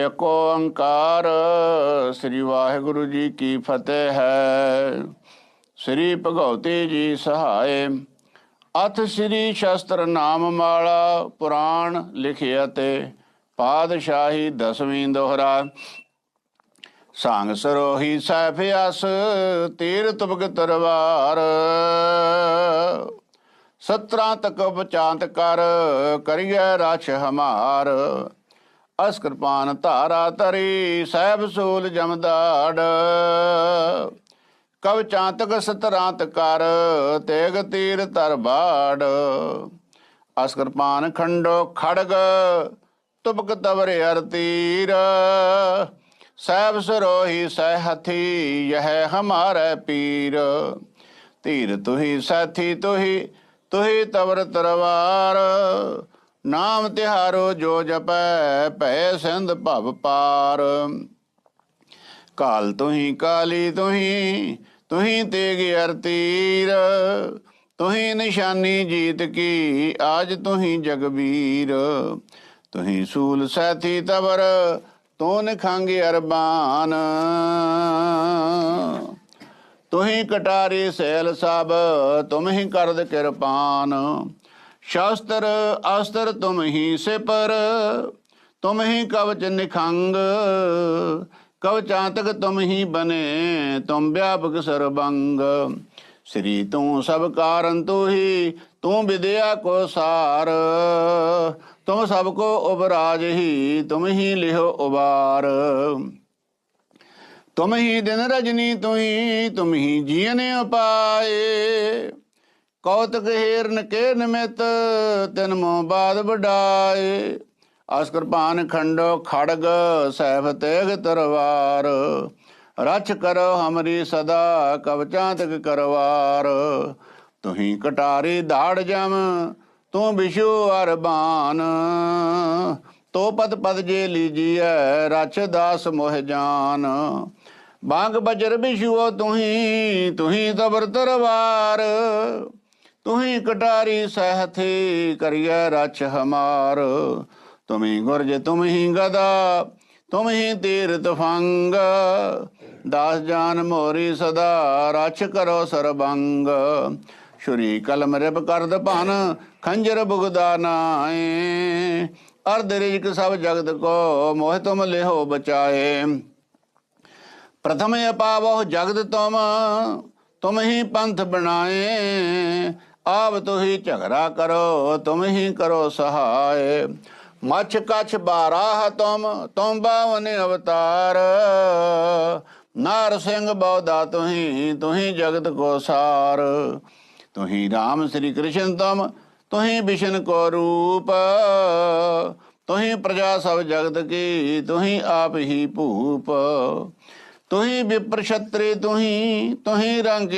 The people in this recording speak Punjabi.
ਏਕ ਓੰਕਾਰ ਸ੍ਰੀ ਵਾਹਿਗੁਰੂ ਜੀ ਕੀ ਫਤਿਹ ਹੈ। ਸ੍ਰੀ ਭਗਉਤੀ ਜੀ ਸਹਾਏ, ਅਥ ਸ੍ਰੀ ਸ਼ਸਤਰ ਨਾਮ ਮਾਲਾ, ਪੁਰਾਣ ਲਿਖਿਆ ਤੇ ਪਾਦਸ਼ਾਹੀ ਦਸਵੀਂ ਦੋਹਰਾ। ਸੰਗ ਸਰੋਹੀ ਸੈਫ ਅਸ ਤੀਰ ਤੁਬਕ ਤਰਵਾਰ ਸਤਰਾਂ ਤਕ ਬਚਾਂਤ ਕਰ, ਕਰੀਐ ਰਛ ਹਮਾਰ। ਅਸ ਕਿਰਪਾਨ ਧਾਰਾ ਤਰੀ ਸਹਿਬ ਸੂਲ ਜਮਦਾੜ। ਕਵ ਚਾਂਤਕ ਸਤਰਾਂਤ ਕਰ, ਤੇਗ ਤੀਰ ਤਰ ਬਾੜ। ਅਸ ਕਿਰਪਾਨ ਖੰਡੋ ਖੜਗ ਤੁਬਕ ਤਵਰੇ ਅਰ ਤੀਰ। ਸਹਿਬ ਸਰੋਹੀ ਸਹਿ ਹਥੀ, ਯਹ ਹਮਾਰੇ ਪੀਰ। ਧੀਰ ਤੁਹੀ ਸਾਥੀ ਤੁਹੀ ਤੁਹੀ ਤਵਰ ਤਰਵਾਰ ਨਾਮ ਤਿਹਾਰੋ ਜੋ ਜਪੈ ਭੈ ਸਿੰਧ ਭਵ ਪਾਰ। ਕਾਲ ਤੁਹੀ, ਕਾਲੀ ਤੁਹੀ ਤੁਹੀ ਤੇਗ ਅਰ ਤੀਰ। ਤੁਹੀ ਨਿਸ਼ਾਨੀ ਜੀਤ ਕੀ, ਆਜ ਤੁਹੀ ਜਗਬੀਰ। ਤੁਹੀ ਸੂਲ ਸਾਥੀ ਤਵਰ ਤੂਨ ਖੰਗ ਅਰਬਾਨ ਤੁਹੀ ਕਟਾਰੀ ਸੈਲ ਸਭ, ਤੁਮ ਕਰਦ ਕਿਰਪਾਨ। ਸ਼ਾਸਤਰ ਅਸਤਰ ਤੁਮ ਹੀ ਸਿਪਰ, ਤੁਮ ਹੀ ਕਵਚ ਨਿਖੰਗ ਕਵਚਾਂਤਕ ਤੁਮ ਹੀ ਬਨੇ, ਤੁਮ ਵਿਆਪਕ ਸਰਬੰਗ। ਸ੍ਰੀ ਤੂੰ ਸਭ ਕਾਰਨ ਤੂੰ ਹੀ, ਤੂੰ ਵਿਦਿਆ ਕੋ ਸਾਰ। ਤੁਮ ਸਭ ਕੋ ਉਬਰਾਜ ਹੀ, ਤੁਮ ਹੀ ਲਿਹੋ ਉਬਾਰ। ਤੁਮ ਹੀ ਦਿਨ ਰਜਨੀ ਤੁਹੀ ਤੁਮ ਹੀ ਜੀਨ ਉਪਾਏ। ਕੌਤਕ ਹੀਰਨ ਕੇ ਨਿਮਿਤ, ਤਿਨ ਮੋ ਬਾਦ ਵਡਾਏ। ਅਸ ਕਿਰਪਾਨ ਖੰਡੋ ਖੜਗ ਸਹਿਬ ਤੇਗ ਤਰਵਾਰ। ਰਛ ਕਰੋ ਹਮਰੀ ਸਦਾ ਕਵਚਾਂ ਤਕ ਕਰਵਾਰ। ਤੁਹੀ ਕਟਾਰੀ ਦਾੜ ਜਮ, ਤੂੰ ਵਿਸ਼ੂ ਅਰਬਾਨ ਤੋ ਪਦ ਪਦ ਜੇ ਲੀਜੀਐ, ਰਛ ਦਾਸ ਮੋਹ ਜਾਨ। ਬਾਗ ਬਜਰ ਵਿਸ਼ੂਓ ਤੁਹੀ ਤੁਹੀ ਤਬਰ ਤਰਵਾਰ। ਤੁਹੀ ਕਟਾਰੀ ਸਹਥੀ ਕਰੀਐ ਰਛ ਹਮਾਰ। ਤੁਮੀ ਗੁਰਜ ਤੁਮਹੀ ਗਦਾ ਤੁਮਹੀ ਤੀਰ ਤਫੰਗ ਦਾਸ ਜਾਨ ਮੋਰੀ ਸਦਾ, ਰਛ ਕਰੋ ਸਰਬੰਗ। ਸ਼ੁਰੀ ਕਲਮ ਰਿਬ ਕਰਦ ਭਨ, ਖੰਜਰ ਬੁਗਦਾ ਨਾਏ। ਅਰਧ ਰਿਜਕ ਸਭ ਜਗਤ ਕੋ, ਮੋਹ ਤੁਮ ਲਿਹੋ ਬਚਾਏ। ਪ੍ਰਥਮ ਅਪਾਵੋ ਜਗਤ ਤੁਮ ਤੁਮ ਹੀ ਪੰਥ ਬਣਾਏ। ਆਪ ਤੁਸੀਂ ਝਗੜਾ ਕਰੋ, ਤੁਮ ਹੀ ਕਰੋ ਸਹਾਏ। ਮਛ ਕਛ ਬਾਰਾਹ ਤੁਮ ਤੁਮ ਬਾਵਨ ਅਵਤਾਰ। ਨਾਰ ਸਿੰਘ ਬੌਦਾ ਤੁਹੀ ਤੁਹੀ ਜਗਤ ਕੋ ਸਾਰ। ਤੁਹੀ ਰਾਮ ਸ੍ਰੀ ਕ੍ਰਿਸ਼ਨ ਤੁਮ ਤੁਹੀ ਵਿਸ਼ਨ ਕੋ ਰੂਪ। ਤੁਹੀ ਪ੍ਰਜਾ ਸਭ ਜਗਤ ਕੀ ਤੁਹੀ ਆਪ ਹੀ ਭੂਪ। ਤੁਹੀ ਵਿਪਰ ਤੁਹੀ ਤੁਹੀ ਰੰਗ